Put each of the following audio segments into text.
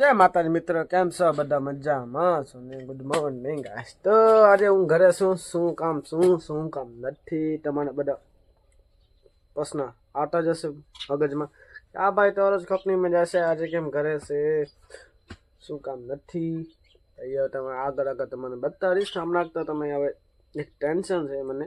જય માતાજી મિત્ર, કેમ છો? બધા મજામાં છો ને? ગુડ મોર્નિંગ આજ તો આજે હું ઘરે છું. શું કામ શું શું કામ નથી? તમારે બધા પ્રશ્ન આવતા જશે મગજમાં. આ ભાઈ તો રોજ કંપનીમાં જશે આજે કેમ ઘરે છે? શું કામ નથી? અહીંયા તમે આગળ આગળ તમને બતાવીશ. હમણાં તો તમે હવે એક ટેન્શન છે મને.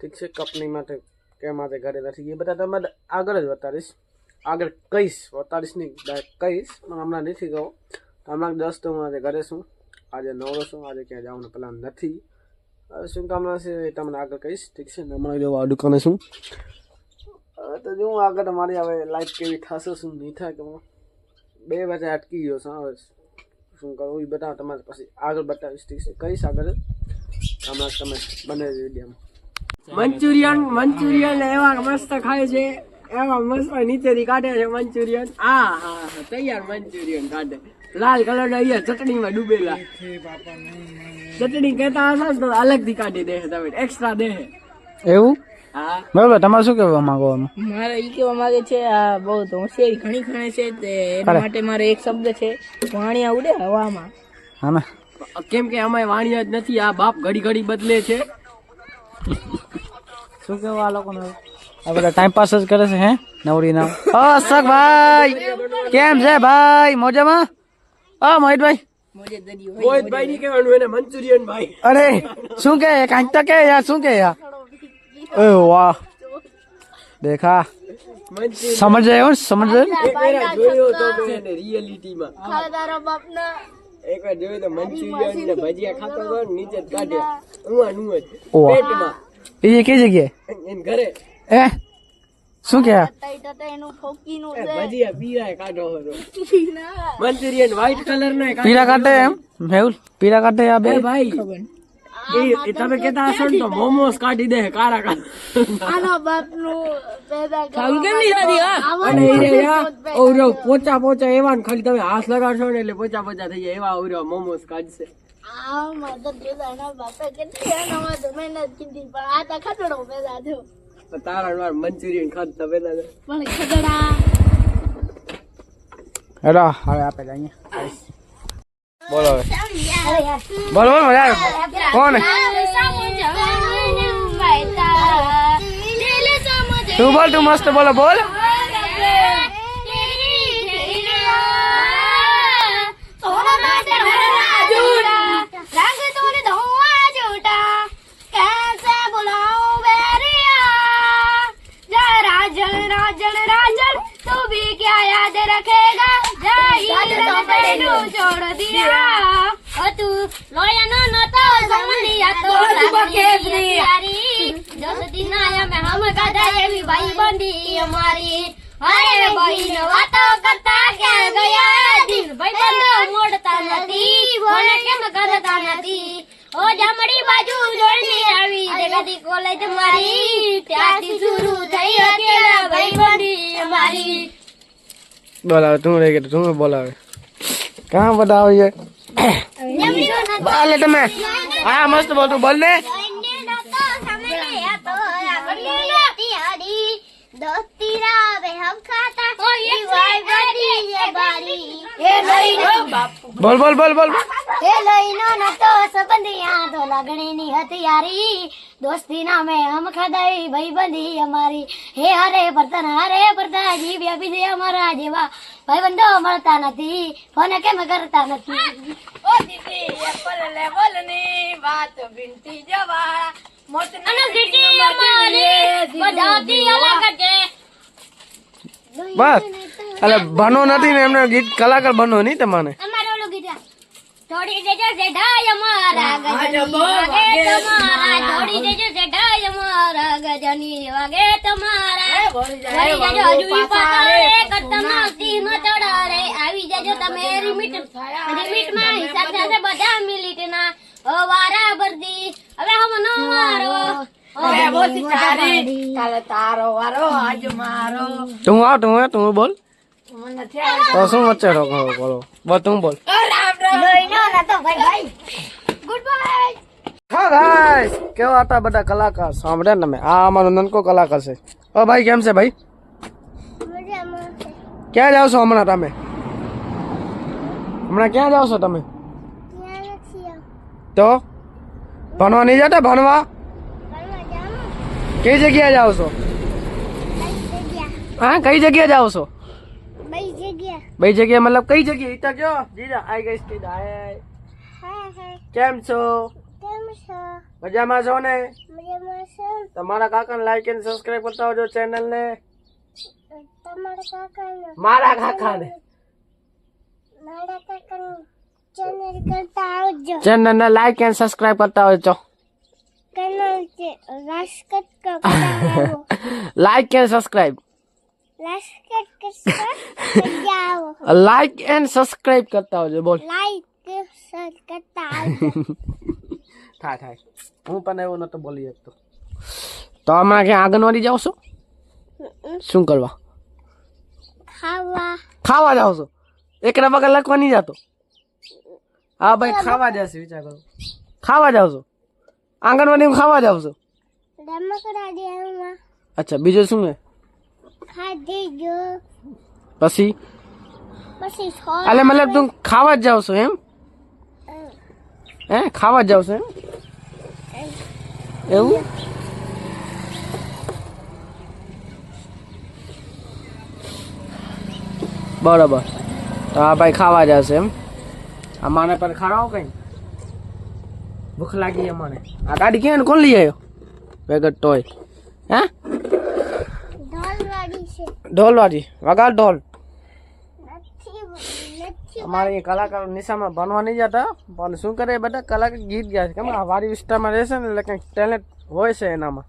ઠીક છે કંપની માટે કેમ આજે ઘરે નથી. એ બધા તમે આગળ જ બતાવીશ. આગળ કહીશ બતાવીશ નહીં કહીશ, પણ હમણાં નથી કહો હમણાં દસ તો હું આજે ઘરે છું. આજે નવરો છું, આજે ક્યાં જવાનું પ્લાન નથી. હવે શું કામના છે એ તમને આગળ કહીશ, ઠીક છે? હમણાં જો આ દુકાને છું. તો જો આગળ મારી હવે લાઈફ કેવી થશે, શું નહીં થાય કે બે વચ્ચે અટકી ગયો છું, હવે શું કરવું એ બતાવો તમારે. પછી આગળ બતાવીશ, ઠીક છે? કહીશ આગળ. હમણાં તમે બને વિડીયોમાં મંચુરિયન મંચુરિયન એવા મસ્ત ખાય છે. એવા મસ્ત નીચેથી કાઢે છે મંચુરિયન. આ હા હા તૈયાર મંચુરિયન કાઢે. લાલ કલર ના અહીંયા ચટણીમાં ડૂબેલા. ચટણી કહેતા હશો તો અલગથી કાઢી દે તમે એક્સ્ટ્રા દે એવું? બરોબર તમારે શું કહેવા માંગો મારે એ કહેવા માંગે છે આ બહુ તો હોશિયારી ઘણી ઘણે છે તે એના માટે મારે એક શબ્દ છે વાણિયા ઉડે હવામાં. હા કેમ કે અમારે વાણિયા જ નથી આ બાપ ઘડી ઘડી બદલે છે. શું કહેવા આ લોકોને આ બધા ટાઈમ પાસ જ કરે છે હે? નવરી નામ અશોક ભાઈ કેમ છે ભાઈ? મોજામાં? ઓ મોહિતભાઈ. મોહિતભાઈ ની કહેવાનું એને મંચુરિયન ભાઈ. અરે શું કે કાંઈક તો કે યાર શું કે યાર? ઓય વાહ. દેખા. સમજ જાય સમજ જાય. જોયો તો એને રિયલિટીમાં તારા બાપના એક જોયું તો મંચુરિયન ને ભજીયા ખાતો હતો નીચે કાઢ્યા ઉવા નું જ. પેટમાં. એ કઈ જગ્યાએ? ઘરે. એ શું કે? પીરા કાઢે એમ? મેહુલ પીરા કાઢે આ બે? ભાઈ તમે કેતા હશો ને તો મોમોસ કાઢી દે કારા ઓરો પોચા પોચા એવા ને ખાલી તમે હાથ લગાડશો ને એટલે પોચા પોચા થઈ જાય એવા ઓરો મોમોસ કાઢશે. આ મદદ જોતા એના બાપે કેટલી એનામાં મહેનત કીધી પણ આ તો ખતરો પેદા થયો. તારા મંચુરિયન ખાતા પેલા તો. પણ ખટડા હેલો હવે આપે જઈએ બોલો હવે. બોલો બોલો યાર. કોણ? તું બોલ તું મસ્ત બોલો બોલ. राजन राजन राजन तू भी क्या याद रखेगा जाइए छोड़ दिया और तू लोया नो नो तो समझिया तो लगे प्यारी दोस्ती नाया में हम कदा ये भी भाई बंदी हमारी अरे भाई नो वातो करता क्या गया જમણી બાજુ જોડની આવી. જગતી કોલેજ મારી ત્યાંથી શરૂ થઈ અકેલા ભાઈબંધી અમારી. બોલાવે તું રે કે તું બોલાવે. કાં બતાવો છે. બોલે તમે. હા મસ્ત બોલ તું બોલ ને. દોસ્તી રાવે હમ ખાતા બોલ બોલ બોલ બોલ. એ લઈનો નતો સબંધિયા તો લાગણીની હતી યારી દોસ્તી નામે હમ ખદાઈ ભાઈબંધી અમારી. હે હરે પરતન હરે પરતા જીવ્યા બીજે અમારા જેવા. ભાઈબંધો મળતા નથી ફોન કેમ કરતા નથી? ઓ દીદી એપલ લેવલની વાત વિનતી જવા. મોત અને સિટી અમારી બધાથી અલગ છે. બસ એટલે બનો નથી ને એમને ગીત કલાકાર બનો નહીં તમારે. થોડી દેજો જેઠાય અમારા ગજની વાગે તમારા થોડી દેજો જેઠાય અમારા ગજની વાગે તમારા. વળી જાજો હજુ ઈ પાતાળે સિંહ ચડારે આવી જાજો તમે રિમિટ રિમિટમાં હિસાબ થશે બધા મિલિટ ના વારા બરદી હવે હું તું આવ તું તું બોલ. તો શું વચ્ચે રોકો બોલો બોલ. તું બોલ હા ભાઈ કેવા હતા બધા કલાકાર? સાંભળ્યા તમે? આ અમારો નનકો કલાકાર છે. ઓ ભાઈ કેમ છે ભાઈ? ક્યાં જાવ છો હમણાં તમે? હમણાં ક્યાં જાવ છો તમે? તો? ભણવા નહીં જતા? ભણવા? કઈ જગ્યાએ જાવ છો? હા કઈ જગ્યાએ જાવ છો? બે જગ્યાએ મતલબ કઈ જગ્યાએ? ઈ તો કયો? જીજા આઈ ગઈ સ્કીડ આય કેમ છો? મજામાં છો ને? તમારા કાકાને લાઈક અને સબસ્ક્રાઇબ કરતા હોજો ચેનલ ને. તમારા કાકાને મારા કાકાને. મારા કાકાનું ચેનલ કરતા આવજો. ચેનલ ને લાઈક અને સબસ્ક્રાઇબ કરતા હોજો કેનલ છે રાષ્ટ્રકટ કરતા લાઈક એન્ડ સબસ્ક્રાઇબ આવો લાઈક એન્ડ સબસ્ક્રાઇબ કરતા હોજો બોલ. લાઈક કરતા થાય થાય. હું પણ એવું નતો બોલી શકતો. તો હમણાં ક્યાં આંગણવાડી જાવ છો? શું કરવા? ખાવા. ખાવા જાવ છો? એકડા વગર લખવા નહીં જતો? હા ભાઈ ખાવા જશે વિચાર કરો. ખાવા જાવ છો? આંગણવાડીમાં ખાવા જાવ છો? અચ્છા બીજું શું હે પછી? એટલે મતલબ તું ખાવા જ જાવ છો એમ? હે. ખાવા જ જાવ છો એમ? એવું? બરાબર. તો આ ભાઈ ખાવા જશે એમ. અમારે પર ખરાવો કઈ? ભૂખ લાગી અમારે આ ગાડી ક્યાં કોણ લઈ આવ્યો? વેગર ટોય. હે? ઢોલવાડી છે. વગાડ ઢોલ. અમારે એ કલાકારો નિશામાં ભણવા નહીં જતા પણ શું કરે બધા? કલાકાર ગીત ગયા છે. કેમ આ વાડી વિસ્તારમાં રહેશે ને એટલે કંઈક ટેલેન્ટ હોય છે એનામાં.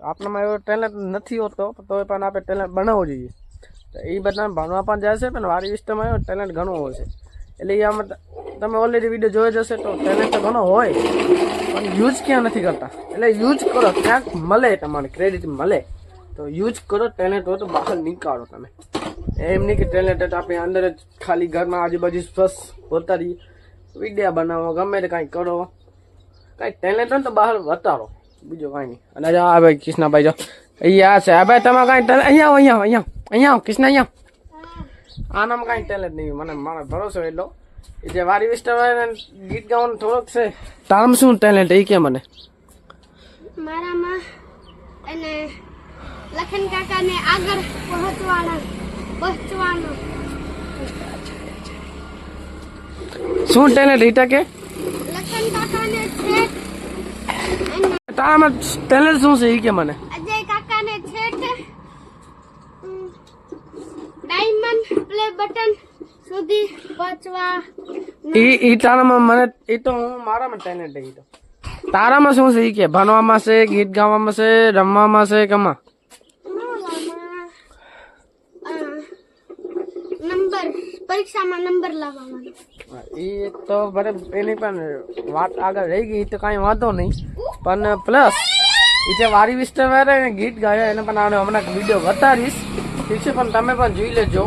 આપણામાં એવો ટેલેન્ટ નથી હોતો તો પણ આપણે ટેલેન્ટ બનાવવો જોઈએ. તો એ બધા ભણવા પણ જાય છે પણ વાડી વિસ્તારમાં એવો ટેલેન્ટ ઘણો હોય છે. એટલે એ આમાં તમે ઓલરેડી વીડિયો જોઈ જશે તો ટેલેન્ટ તો ઘણો હોય. પણ યુઝ ક્યાં નથી કરતા? એટલે યુઝ કરો ક્યાંક મળે તમારે ક્રેડિટ મળે તો યુઝ કરો ટેલેન્ટ હોય તો બહાર નીકાળો તમે. એમ નહીં કે ટેલેન્ટેડ આપણે અંદર જ ખાલી ઘરમાં આજુબાજુ સ્વસ્થ હોતા રહીએ વિડીયા બનાવો ગમે તે કાંઈ કરો. કાંઈ ટેલેન્ટ હોય તો બહાર વતારો બીજું કાંઈ નહીં. અને આ ભાઈ કૃષ્ણભાઈ જો અહીંયા છે. આ ભાઈ તમે કાંઈ ટેલેન્ટ અહીંયા આવો અહીંયા આવો, અહીંયા આવો, અહીંયા આવો કૃષ્ણ અહીંયા. આનામાં કાંઈ ટેલેન્ટ નહીં. મને મારા ભરોસો એટલો. જે વારી વિસ્તારમાં ગીત ગાવાનું થોડોક છે. તારમ શું ટેલેન્ટ એ કે મને? મારામાં અને લખન કાકાને આગળ પહોંચવાના પહોંચવાનો. શું ટેલેન્ટ એ કે લખન કાકાને છે તારામાં ટેલેન્ટ શું છે એ કે મને? અજય કાકાને છે ડાયમંડ પ્લે બટન સુધી પચવા ઈ ઈ તારામાં મને એ તો હું મારામાં ટેલેન્ટ એ તો. તારામાં શું છે કે? ભણવામાં છે ગીત ગાવામાં છે રમવામાં છે કમાં નંબર પરીક્ષામાં નંબર લાવવાનો. એ તો ભલે એની પણ વાત આગળ રહી ગઈ તો કાંઈ વાંધો નહીં. પણ પ્લસ એ જે વારી વિસ્તાર ગીત ગાયા એને પણ આને હમણાં વીડિયો બતાવીશ ઠીક છે પણ તમે પણ જોઈ લેજો.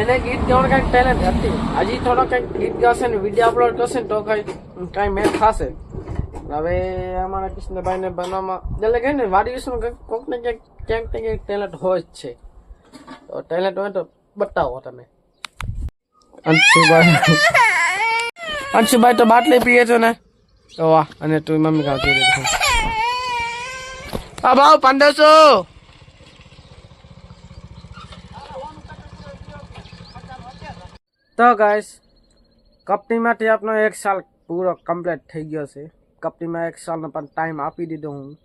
એને ગીત ગાવાનું કંઈક ટેલેન્ટ હતી. હજી થોડો કંઈક ગીત ગાશે ને વીડિયો અપલોડ કરશે ને તો કંઈ કાંઈ મેચ થશે. હવે અમારા કૃષ્ણભાઈને બનવામાં એટલે કે ને વાડી વિસ્તાર કંઈક ને ક્યાંક ક્યાંક ને ક્યાંક ટેલેન્ટ હોય જ છે. તો ટેલેન્ટ હોય તો બતાવો તમે. અંશુભાઈ અંશુભાઈ તો બાટલી પીએ છો ને? વાહ, અને તું મમ્મી રહી હા ભાવ પંદરસો. તો ગાઈસ કંપનીમાંથી આપનો એક સાલ પૂરો કમ્પ્લીટ થઈ ગયો છે. કંપનીમાં એક સાલનો પણ ટાઈમ આપી દીધો હું.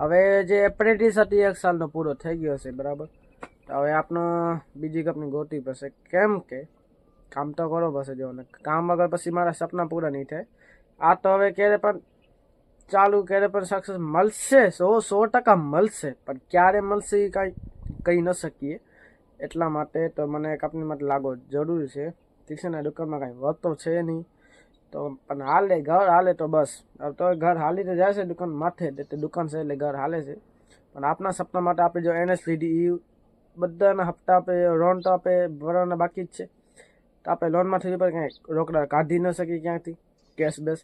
હવે જે એપ્રેન્ટિસ હતી, એક સાલનો પૂરો થઈ ગયો છે, બરાબર? હવે આપનો બીજી કંપની ગોતી પડશે કેમ કે, કામ તો કરવો પડશે જો ને કામ વગર પછી મારા સપના પૂરા નહીં થાય. આ તો હવે ક્યારે પણ ચાલુ, ક્યારે પણ સક્સેસ મળશે, સો સો ટકા મળશે, પણ ક્યારે મળશે એ કાંઈ કહી ન શકીએ. એટલા માટે તો મને કંપનીમાં લાગો જરૂરી છે. ઠીક દુકાનમાં કાંઈ વધતો છે નહીં. તો, પણ હાલે, ઘર હાલે તો બસ. હવે તો ઘર હાલી તો જાય છે દુકાન માથે, તે દુકાન છે એટલે ઘર હાલે છે. પણ આપના સપના માટે આપણે જો એનએસ લીધી એ બધાના હપ્તા આપે લોન તો આપે, ભરવાના બાકી જ છે. તો આપણે લોનમાંથી ઉપર કાંઈ રોકડા કાઢી ન શકીએ ક્યાંથી કેશ બેસ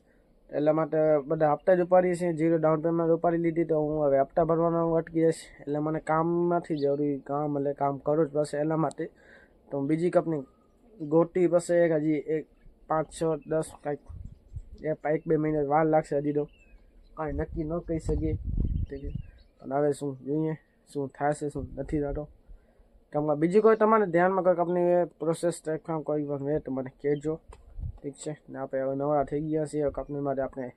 એટલા માટે બધા હપ્તા જ ઉપાડીએ છીએ. જીરો ડાઉન પેમેન્ટ ઉપાડી લીધી તો હું હવે હપ્તા ભરવાનો અટકી જઈશ. એટલે મને કામમાંથી જરૂરી કામ એટલે કામ કરવું જ પડશે એટલા માટે. તો હું બીજી કંપની ગોટી પાસે એક હજી એક પાંચ, છ, દસ કાંઈક. એ એક બે મહિને વાર લાગશે હજી તો. કાંઈ નક્કી ન કહી શકીએ. પણ હવે શું જોઈએ? શું થશે, શું નથી થતો? તમે બીજી કોઈ તમારે ધ્યાનમાં કોઈ કંપની પ્રોસેસ ટાઈપમાં કોઈ હોય તો મને કહેજો. ઠીક છે? ને આપણે હવે નવરા થઈ ગયા છીએ. કંપની માટે આપણે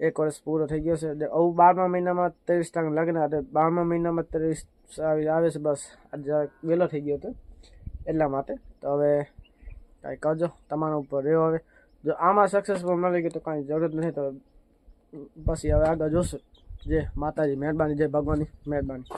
એક વર્ષ પૂરો થઈ ગયો છે. હવે બારમા મહિનામાં ત્રેવીસ ટકા લગ્ન હતા. બારમા મહિનામાં ત્રેવીસ આવી આવે છે બસ. આજે વહેલો થઈ ગયો હતો. એટલા માટે તો હવે કાંઈ કરજો તમારા ઉપર રહ્યો હવે. જો આમાં સક્સેસફુલ મળી ગયું તો કાંઈ જરૂરત નથી, તો પછી હવે આગળ જોશું. જે માતાજી, મહેરબાની, જય ભગવાનની, મહેરબાની.